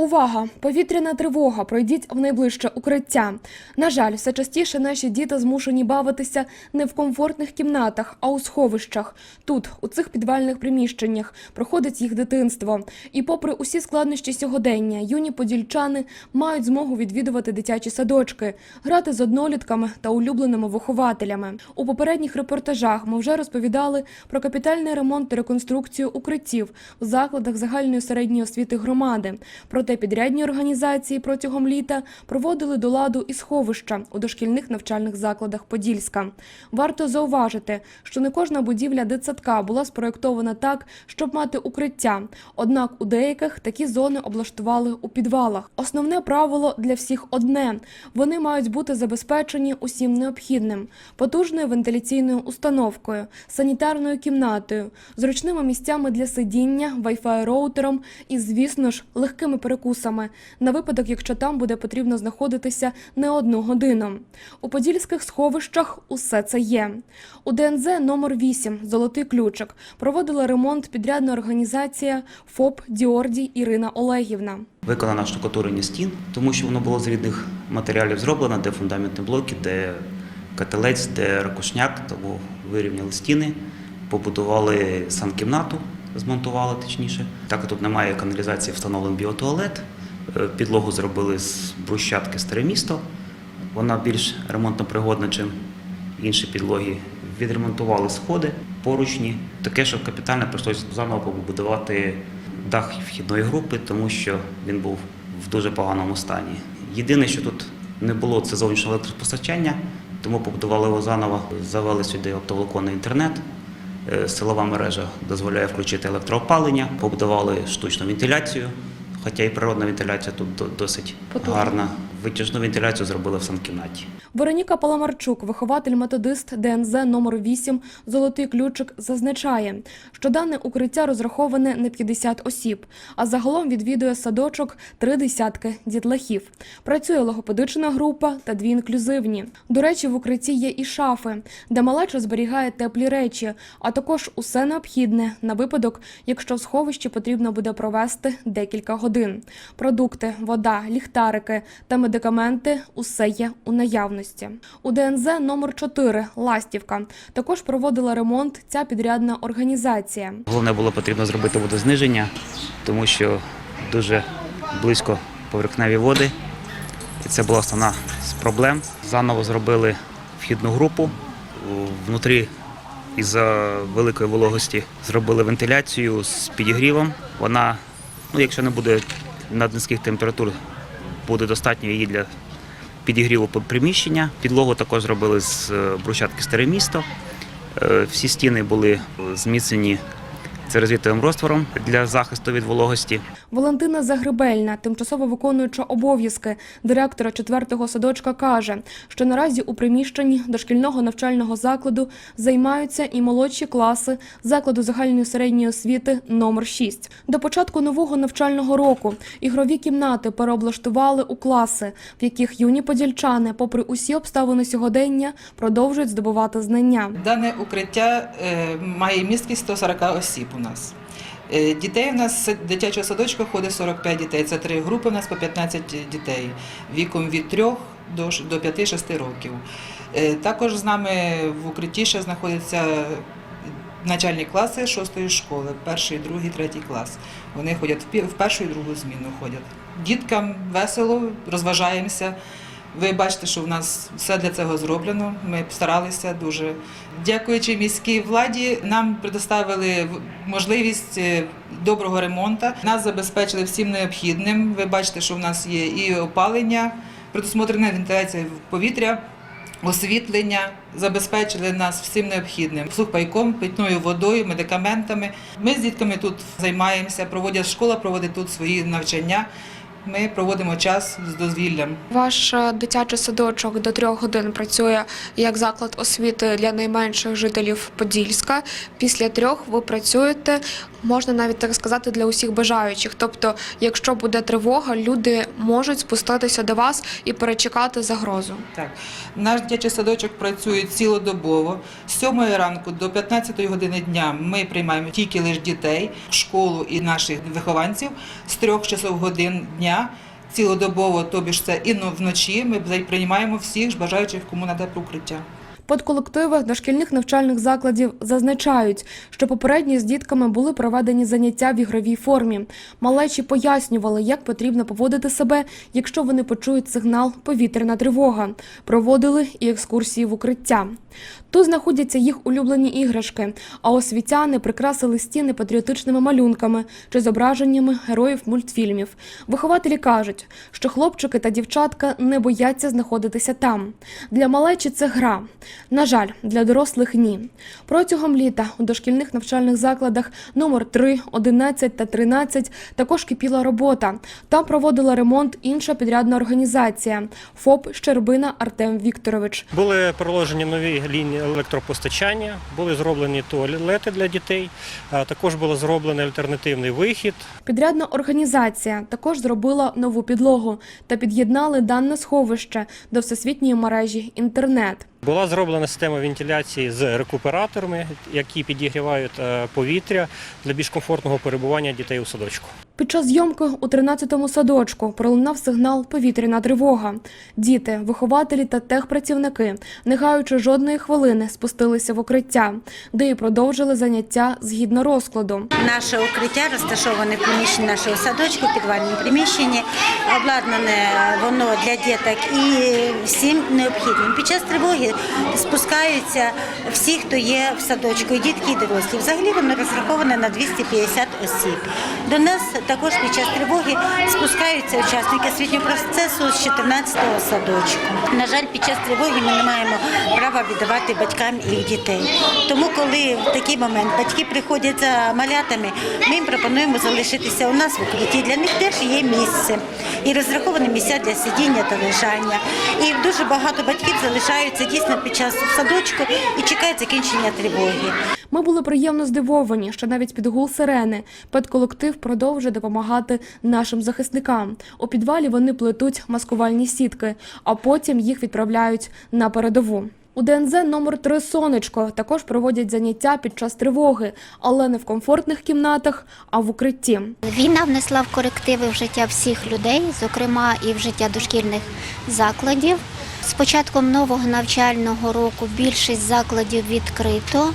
Увага! Повітряна тривога. Пройдіть в найближче укриття. На жаль, все частіше наші діти змушені бавитися не в комфортних кімнатах, а у сховищах. Тут, у цих підвальних приміщеннях, проходить їх дитинство. І попри усі складнощі сьогодення, юні подільчани мають змогу відвідувати дитячі садочки, грати з однолітками та улюбленими вихователями. У попередніх репортажах ми вже розповідали про капітальний ремонт та реконструкцію укриттів в закладах загальної середньої освіти громади. Проте підрядні організації протягом літа проводили до ладу і сховища у дошкільних навчальних закладах Подільська. Варто зауважити, що не кожна будівля дитсадка була спроєктована так, щоб мати укриття. Однак у деяких такі зони облаштували у підвалах. Основне правило для всіх одне: вони мають бути забезпечені усім необхідним: потужною вентиляційною установкою, санітарною кімнатою, зручними місцями для сидіння, вай-фай роутером і, звісно ж, легкими перекусами на випадок, якщо там буде потрібно знаходитися не одну годину. У подільських сховищах усе це є. У ДНЗ номер 8 Золотий ключик проводила ремонт підрядна організація ФОП Діордій Ірина Олегівна. Виконано штукатурення стін, тому що воно було з рідних матеріалів зроблено, де фундаментні блоки, де кателець, де ракушняк, тому вирівняли стіни, побудували санкімнату, змонтували точніше. Так тут немає каналізації, встановлений біотуалет. Е, Підлогу зробили з брусчатки старе місто. Вона більш ремонтно пригодна, ніж інші підлоги. Відремонтували сходи, поручні. Таке, що капітально прийшлося заново побудувати дах вхідної групи, тому що він був в дуже поганому стані. Єдине, що тут не було, це зовнішнє електропостачання, тому побудували його заново, завели сюди оптоволоконний інтернет. Е, Силова мережа дозволяє включити електроопалення, побудували штучну вентиляцію, хоча і природна вентиляція тут досить Потужна. гарна. Витяжну вентиляцію зробили в санкімнаті. Вероніка Паламарчук, вихователь-методист ДНЗ номер 8 Золотий ключик, зазначає, що дане укриття розраховане на 50 осіб, а загалом відвідує садочок три десятки дітлахів. Працює логопедична група та дві інклюзивні. До речі, в укритті є і шафи, де малеча зберігає теплі речі, а також усе необхідне на випадок, якщо в сховищі потрібно буде провести декілька годин. Продукти, вода, ліхтарики та медикаменти усе є у наявності. У ДНЗ номер 4 Ластівка також проводила ремонт ця підрядна організація. Головне було потрібно зробити водозниження, тому що дуже близько поверхневі води. І це була основна з проблем. Заново зробили вхідну групу. Внутрі із-за великої вологості зробили вентиляцію з підігрівом. Вона, ну, якщо не буде наднизьких температур, буде достатньо її для підігріву приміщення. Підлогу також зробили з е, брусчатки старе місто. Е, Всі стіни були зміцнені церезитовим розтвором для захисту від вологості. Валентина Загребельна, тимчасово виконуюча обов'язки директора четвертого садочка, каже, що наразі у приміщенні дошкільного навчального закладу займаються і молодші класи закладу загальної середньої освіти номер 6. До початку нового навчального року ігрові кімнати переоблаштували у класи, в яких юні подільчани, попри усі обставини сьогодення, продовжують здобувати знання. Дане укриття е, має місткість 140 осіб у нас. Е, Дітей у нас дитячого садочка ходить 45 дітей. Це три групи у нас по 15 дітей віком від 3 до 5-6 років. Е, Також з нами в укритті ще знаходяться начальні класи 6 школи, перший, другий, третій клас. Вони ходять в першу і другу зміну ходять. Діткам весело, розважаємося. Ви бачите, що в нас все для цього зроблено. Ми старалися дуже. Дякуючи міській владі, нам предоставили можливість е, доброго ремонту. Нас забезпечили всім необхідним. Ви бачите, що в нас є і опалення, предусмотрена вентиляція повітря. Освітлення забезпечили нас всім необхідним сухпайком, питною водою, медикаментами. Ми з дітками тут займаємося, проводять школа, проводить тут свої навчання. Ми проводимо час з дозвіллям. Ваш е, дитячий садочок до трьох годин працює як заклад освіти для найменших жителів Подільська. Після трьох ви працюєте, можна навіть так сказати, для усіх бажаючих. Тобто, якщо буде тривога, люди можуть спуститися до вас і перечекати загрозу. Так, наш дитячий садочок працює цілодобово. З 7 ранку до 15 години дня ми приймаємо тільки лише дітей, школу і наших вихованців. З 3 часов годин дня щодня, цілодобово, тобі ж це і вночі. Ми приймаємо всіх бажаючих, кому надати укриття. Подколективи дошкільних навчальних закладів зазначають, що попередні з дітками були проведені заняття в ігровій формі. Малечі пояснювали, як потрібно поводити себе, якщо вони почують сигнал повітряна тривога. Проводили і екскурсії в укриття. Тут знаходяться їх улюблені іграшки, а освітяни прикрасили стіни патріотичними малюнками чи зображеннями героїв мультфільмів. Вихователі кажуть, що хлопчики та дівчатка не бояться знаходитися там. Для малечі це гра. На жаль, для дорослих ні. Протягом літа у дошкільних навчальних закладах номер 3, 11 та 13 також кипіла робота. Там проводила ремонт інша підрядна організація ФОП Щербина Артем Вікторович. Були проложені нові лінії електропостачання, були зроблені туалети для дітей, також було зроблений альтернативний вихід. Підрядна організація також зробила нову підлогу та під'єднали дане сховище до всесвітньої мережі інтернет. Була зроблена система вентиляції з рекуператорами, які підігрівають е, повітря для більш комфортного перебування дітей у садочку. Під час зйомки у 13-му садочку пролунав сигнал повітряна тривога. Діти, вихователі та техпрацівники, не гаючи жодної хвилини, спустилися в укриття, де і продовжили заняття згідно розкладу. Наше укриття розташоване в приміщенні нашого садочку, підвальному приміщенні. Обладнане воно для діток і всім необхідним. Під час тривоги спускаються всі, хто є в садочку, і дітки, і дорослі. Взагалі воно розраховане на 250 осіб. До нас також під час тривоги спускаються учасники освітнього процесу з 14-го садочку. На жаль, під час тривоги ми не маємо права віддавати батькам їх дітей. Тому, коли в такий момент батьки приходять за малятами, ми їм пропонуємо залишитися у нас в укритті. Для них теж є місце і розраховані місця для сидіння та лежання. І дуже багато батьків залишаються дійсно під час садочку і чекають закінчення тривоги. Ми були приємно здивовані, що навіть під гул сирени педколектив продовжує допомагати нашим захисникам. У підвалі вони плетуть маскувальні сітки, а потім їх відправляють на передову. У ДНЗ номер 3 сонечко також проводять заняття під час тривоги, але не в комфортних кімнатах, а в укритті. Війна внесла в корективи в життя всіх людей, зокрема і в життя дошкільних закладів. З початком нового навчального року більшість закладів відкрито.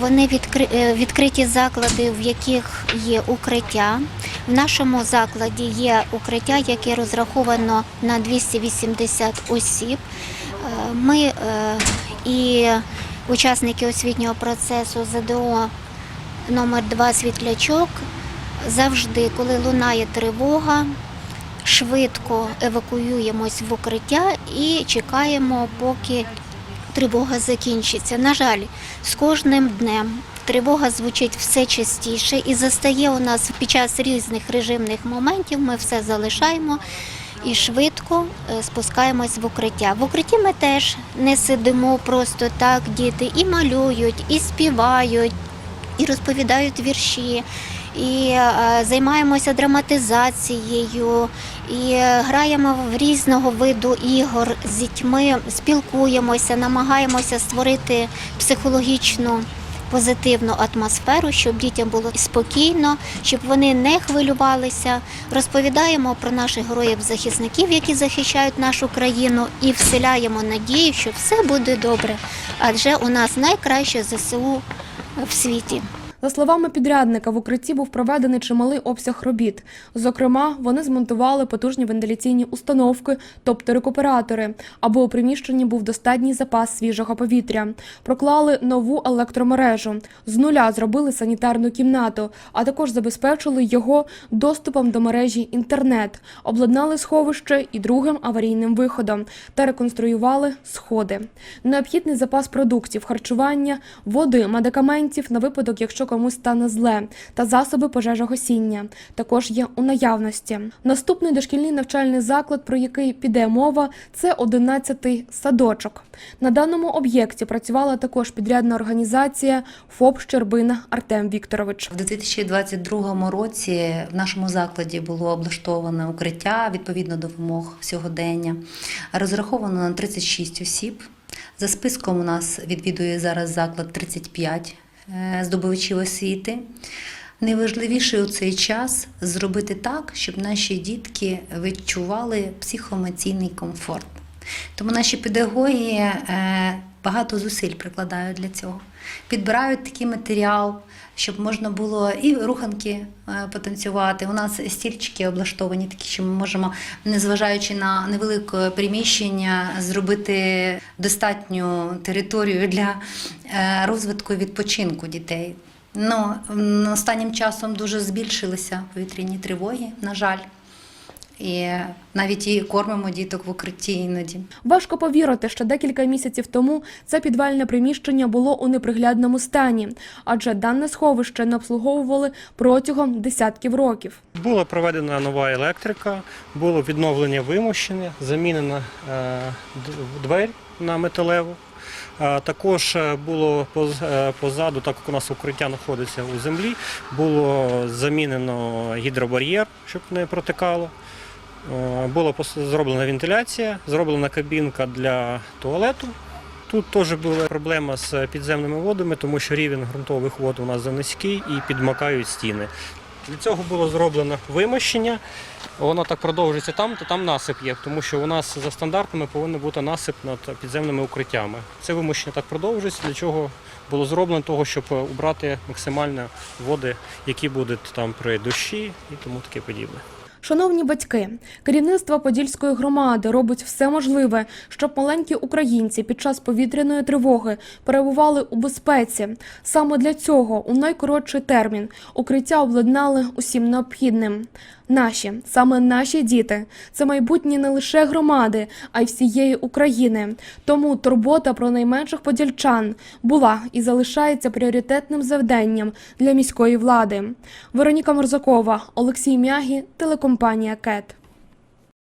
Вони е, відкриті заклади, в яких є укриття. В нашому закладі є укриття, яке розраховано на 280 осіб. Е, Ми е, і учасники освітнього процесу ЗДО номер 2 світлячок завжди, коли лунає тривога, швидко евакуюємось в укриття і чекаємо, поки тривога закінчиться. На жаль, з кожним днем тривога звучить все частіше і застає у нас під час різних режимних моментів. Ми все залишаємо. І швидко е, спускаємось в укриття. В укритті ми теж не сидимо просто так, діти і малюють, і співають, і розповідають вірші, і е, займаємося драматизацією, і е, граємо в різного виду ігор з дітьми, спілкуємося, намагаємося створити психологічну. Позитивну атмосферу, щоб дітям було спокійно, щоб вони не хвилювалися. Розповідаємо про наших героїв-захисників, які захищають нашу країну, і вселяємо надію, що все буде добре. Адже у нас найкраще ЗСУ в світі. За словами підрядника, в укритті був проведений чималий обсяг робіт. Зокрема, вони змонтували потужні вентиляційні установки, тобто рекуператори, аби у приміщенні був достатній запас свіжого повітря. Проклали нову електромережу. З нуля зробили санітарну кімнату, а також забезпечили його доступом до мережі інтернет, обладнали сховище і другим аварійним виходом та реконструювали сходи. Необхідний запас продуктів, харчування, води, медикаментів на випадок, якщо комусь стане зле, та засоби пожежогасіння також є у наявності. Наступний дошкільний навчальний заклад, про який піде мова, це 11-й садочок. На даному об'єкті працювала також підрядна організація ФОП Щербина Артем Вікторович. В 2022 році в нашому закладі було облаштоване укриття відповідно до вимог сьогодення. Розраховано на 36 осіб. За списком у нас відвідує зараз заклад 35 е, здобувачів освіти. Найважливіше у цей час зробити так, щоб наші дітки відчували психоемоційний комфорт. Тому наші педагоги е, багато зусиль прикладають для цього. Підбирають такий матеріал, щоб можна було і руханки е, потанцювати. У нас стільчики облаштовані, такі, що ми можемо, незважаючи на невелике приміщення, зробити достатню територію для е, розвитку і відпочинку дітей. Ну, останнім часом дуже збільшилися повітряні тривоги, на жаль. І навіть і кормимо діток в укритті іноді. Важко повірити, що декілька місяців тому це підвальне приміщення було у неприглядному стані, адже дане сховище не обслуговували протягом десятків років. Була проведена нова електрика, було відновлення вимощення, замінена е, двері на металеву. Також е, було поз- е, позаду, так як у нас укриття знаходиться у землі, було замінено гідробар'єр, щоб не протикало. Е, Була зроблена вентиляція, зроблена кабінка для туалету. Тут теж була проблема з підземними водами, тому що рівень ґрунтових вод у нас занизький і підмакають стіни. Для цього було зроблено вимощення. Воно так продовжується там, то там насип є, тому що у нас за стандартами повинен бути насип над підземними укриттями. Це вимощення так продовжується, для чого було зроблено того, щоб убрати максимально води, які будуть там при дощі і тому таке подібне. Шановні батьки, керівництво Подільської громади робить все можливе, щоб маленькі українці під час повітряної тривоги перебували у безпеці. Саме для цього у найкоротший термін укриття обладнали усім необхідним. Наші, саме наші діти, це майбутнє не лише громади, а й всієї України. Тому турбота про найменших подільчан була і залишається пріоритетним завданням для міської влади. Вероніка Морзакова, Олексій Мягі, телекомпанія КЕТ.